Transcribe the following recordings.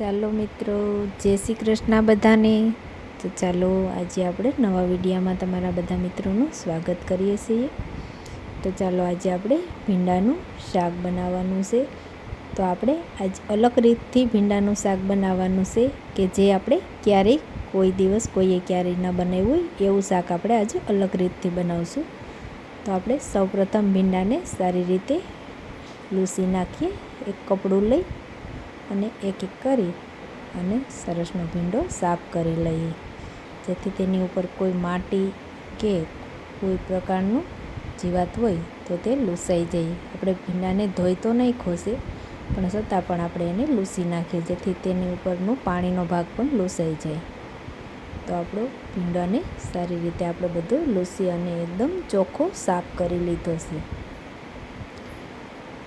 ચાલો મિત્રો, જય શ્રી કૃષ્ણ બધાને. તો ચાલો આજે આપણે નવા વિડીયામાં તમારા બધા મિત્રોનું સ્વાગત કરીએ છીએ. તો ચાલો આજે આપણે ભીંડાનું શાક બનાવવાનું છે. તો આપણે આજ અલગ રીતથી ભીંડાનું શાક બનાવવાનું છે કે જે આપણે ક્યારેય કોઈ દિવસ કોઈએ ક્યારેય ન બનાવ્યું હોય, એવું શાક આપણે આજે અલગ રીતથી બનાવશું. તો આપણે સૌપ્રથમ ભીંડાને સારી રીતે લૂસી નાખીએ, એક કપડું લઈ અને એક એક કરી અને સરસનો ભીંડો સાફ કરી લઈએ. જેથી તેની ઉપર કોઈ માટી કે કોઈ પ્રકારનું જીવાત હોય તો તે લૂસાઈ જાય. આપણે ભીંડાને ધોઈ તો નહીં ખોસે, પણ છતાં પણ આપણે એને લૂસી નાખીએ, જેથી તેની ઉપરનું પાણીનો ભાગ પણ લૂસાઈ જાય. તો આપણો ભીંડાને સારી રીતે આપણે બધું લૂસી અને એકદમ ચોખ્ખો સાફ કરી લીધો છે.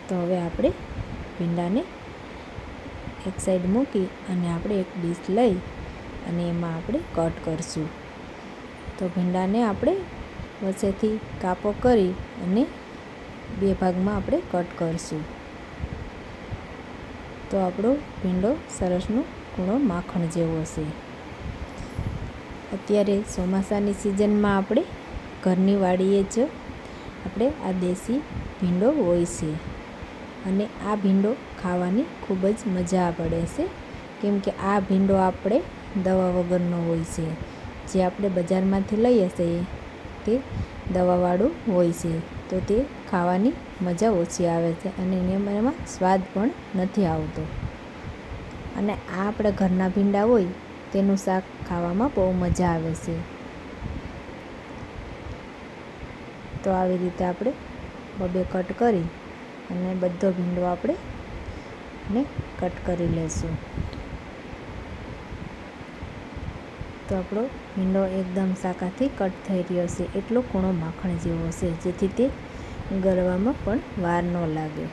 તો હવે આપણે ભીંડાને એક સાઈડ મૂકી અને આપણે એક ડીશ લઈ અને એમાં આપણે કટ કરશું. તો ભીંડાને આપણે વચ્ચેથી કાપો કરી અને બે ભાગમાં આપણે કટ કરશું. તો આપણો ભીંડો સરસનો કૂણો માખણ જેવો છે અત્યારે ચોમાસાની સિઝનમાં આપણે ઘરની વાડીએ જ આપણે આ દેશી ભીંડો હોય છે. અને આ ભીંડો ખાવાની ખૂબ જ મજા પડે છે. કેમ કે આ ભીંડો આપણે દવા વગરનો હોય છે. જે આપણે બજારમાંથી લઈએ છીએ તે દવાવાળું હોય છે. તો તે ખાવાની મજા ઓછી આવે છે અને એમાં સ્વાદ પણ નથી આવતો. અને આ આપણે ઘરના ભીંડા હોય તેનું શાક ખાવામાં બહુ મજા આવે છે. તો આવી રીતે આપણે બબે કટ કરી અને બધો ભીંડો આપણે ને કટ કરી લઈશું તો આપણો ભીંડો એકદમ શાકાથી કટ થઈ રહ્યો છે. એટલો કૂણો માખણ જેવો છે, જેથી તે ગળવામાં પણ વાર ન લાગે.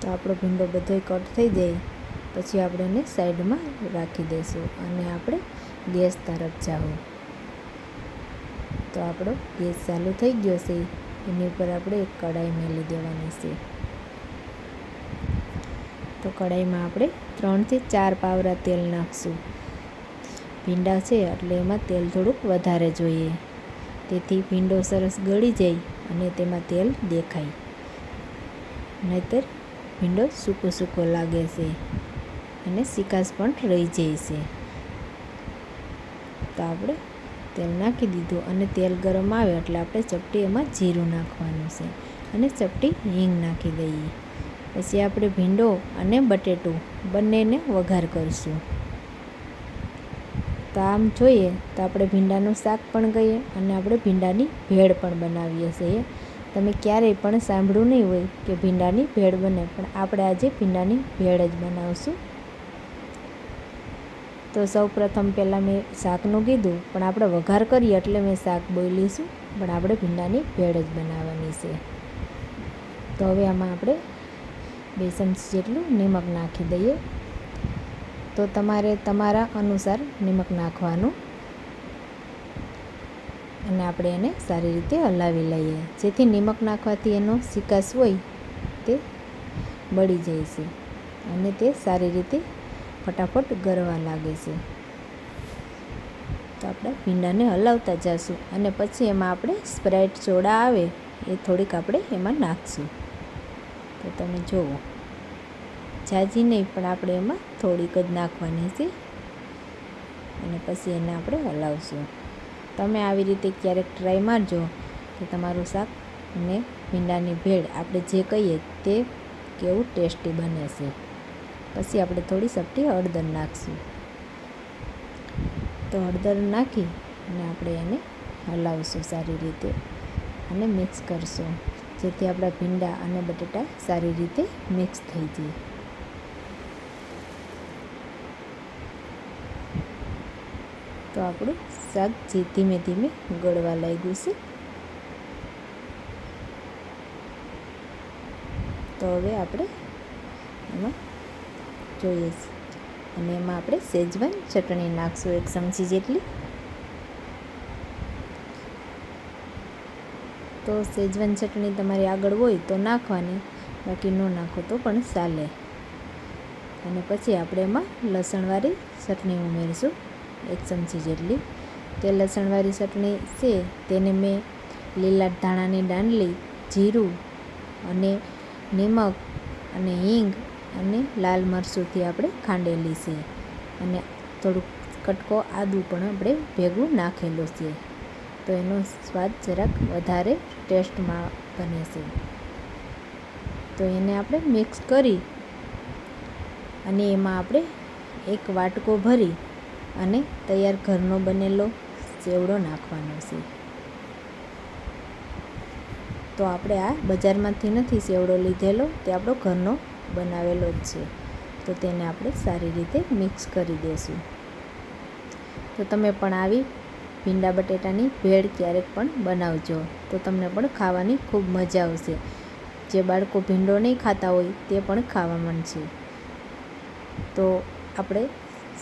તો આપણો ભીંડો બધો કટ થઈ જાય, પછી આપણે એને સાઈડમાં રાખી દઈશું અને આપણે ગેસ તરફ જાવું તો આપણો ગેસ ચાલુ થઈ ગયો છે. એની ઉપર આપણે એક કઢાઈ મેલી દેવાની છે. તો કઢાઈમાં આપણે ત્રણથી ચાર પાવરા તેલ નાખશું. ભીંડા છે એટલે એમાં તેલ થોડુંક વધારે જોઈએ. તેથી ભીંડો સરસ ગળી જાય અને તેમાં તેલ દેખાય. નહીતર ભીંડો સૂકો સૂકો લાગે છે અને સિકાસ પણ રહી જાય છે. તો આપણે તેલ નાખી દીધું અને તેલ ગરમ આવે એટલે આપણે ચપટી એમાં જીરું નાખવાનું છે અને ચપટી હિંગ નાખી દઈએ. પછી આપણે ભીંડો અને બટેટું બંનેને વઘાર કરીશું. તો આમ જોઈએ તો આપણે ભીંડાનું શાક પણ કહીએ અને આપણે ભીંડાની ભેળ પણ બનાવીએ છીએ. તમે ક્યારેય પણ સાંભળ્યું નહીં હોય કે ભીંડાની ભેળ બને, પણ આપણે આજે ભીંડાની ભેળ જ બનાવશું. તો સૌ પ્રથમ પહેલાં મેં શાકનું કીધું, પણ આપણે વઘાર કરીએ એટલે મેં શાક બોલીશું પણ આપણે ભીંડાની ભેળ જ બનાવવાની છે. તો હવે આમાં આપણે બે ચમચી જેટલું નિમક નાખી દઈએ. તો તમારે તમારા અનુસાર નિમક નાખવાનું. અને આપણે એને સારી રીતે હલાવી લઈએ. જેથી નિમક નાખવાથી એનો સિકાસ હોય તે બળી જાય છે. અને તે સારી રીતે ફટાફટ ગરવા લાગે છે. તો આપણે ભીંડાને હલાવતા જઈશું અને પછી એમાં આપણે સ્પ્રાઇટ સોડા આવે એ થોડીક આપણે એમાં નાખશું. તો તમે જુઓ જાજી નહીં, પણ આપણે એમાં થોડીક જ નાખવાની છે. અને પછી એને આપણે હલાવશું. તમે આવી રીતે ક્યારેક ટ્રાય મારજો કે તમારું શાક અને ભીંડાની ભેળ આપણે જે કહીએ તે કેવું ટેસ્ટી બને છે. પછી આપણે થોડી સપટી હળદર નાખશું. તો હળદર નાખી અને આપણે એને હલાવશું સારી રીતે અને મિક્સ કરશું, જેથી આપણા ભીંડા અને બટેટા સારી રીતે મિક્સ થઈ જાય. તો આપણું શાક જે ધીમે ધીમે ગળવા લાગ્યું છે. તો હવે આપણે એમાં જોઈએ અને એમાં આપણે સેજવાન ચટણી નાખશું એક ચમચી જેટલી. તો સેજવાન ચટણી તમારી આગળ હોય તો નાખવાની, બાકી ન નાખો તો પણ ચાલે. અને પછી આપણે એમાં લસણવાળી ચટણી ઉમેરીશું, એક ચમચી જેટલી. તે લસણવાળી ચટણી છે તેને મેં લીલા ધાણાની દાંડલી જીરું અને નિમક અને હિંગ અને લાલ મરચુંથી આપણે ખાંડેલી છે. અને થોડુંક કટકો આદું પણ આપણે ભેગું નાખેલું છે. તો એનો સ્વાદ જરાક વધારે ટેસ્ટમાં બને છે. તો એને આપણે મિક્સ કરી અને એમાં આપણે એક વાટકો ભરી અને તૈયાર ઘરનો બનેલો સેવડો નાખવાનો છે. તો આપણે આ બજારમાંથી નથી સેવડો લીધેલો, તે આપણો ઘરનો બનાવેલો જ છે. તો તેને આપણે સારી રીતે મિક્સ કરી દઈશું તો તમે પણ આવી ભીંડા બટેટાની ભેળ ક્યારેક પણ બનાવજો. તો તમને પણ ખાવાની ખૂબ મજા આવશે. જે બાળકો ભીંડો નહીં ખાતા હોય તે પણ ખાવા માંડશે. તો આપણે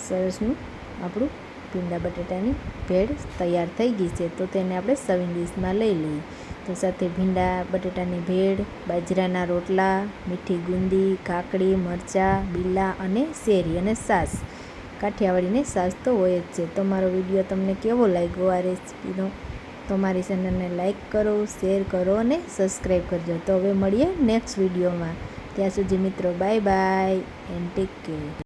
સરસનું આપણું ભીંડા બટેટાની ભેળ તૈયાર થઈ ગઈ છે. તો તેને આપણે સવિંગ ડીશમાં લઈ લઈએ. તો સાથે ભીંડા, બટેટાની ભેળ, બાજરાના રોટલા, મીઠી ગુંદી, કાકડી, મરચાં, બીલા અને શેરી અને સાસ. કાઠિયાવાડીને સાસ તો હોય જ છે. તો મારો વીડિયો તમને કેવો લાગ્યો આ રેસીપીનો? તો મારી ચેનલને લાઇક કરો, શેર કરો અને સબસ્ક્રાઈબ કરજો. તો હવે મળીએ નેક્સ્ટ વિડીયોમાં. ત્યાં સુધી મિત્રો, bye bye, and take care.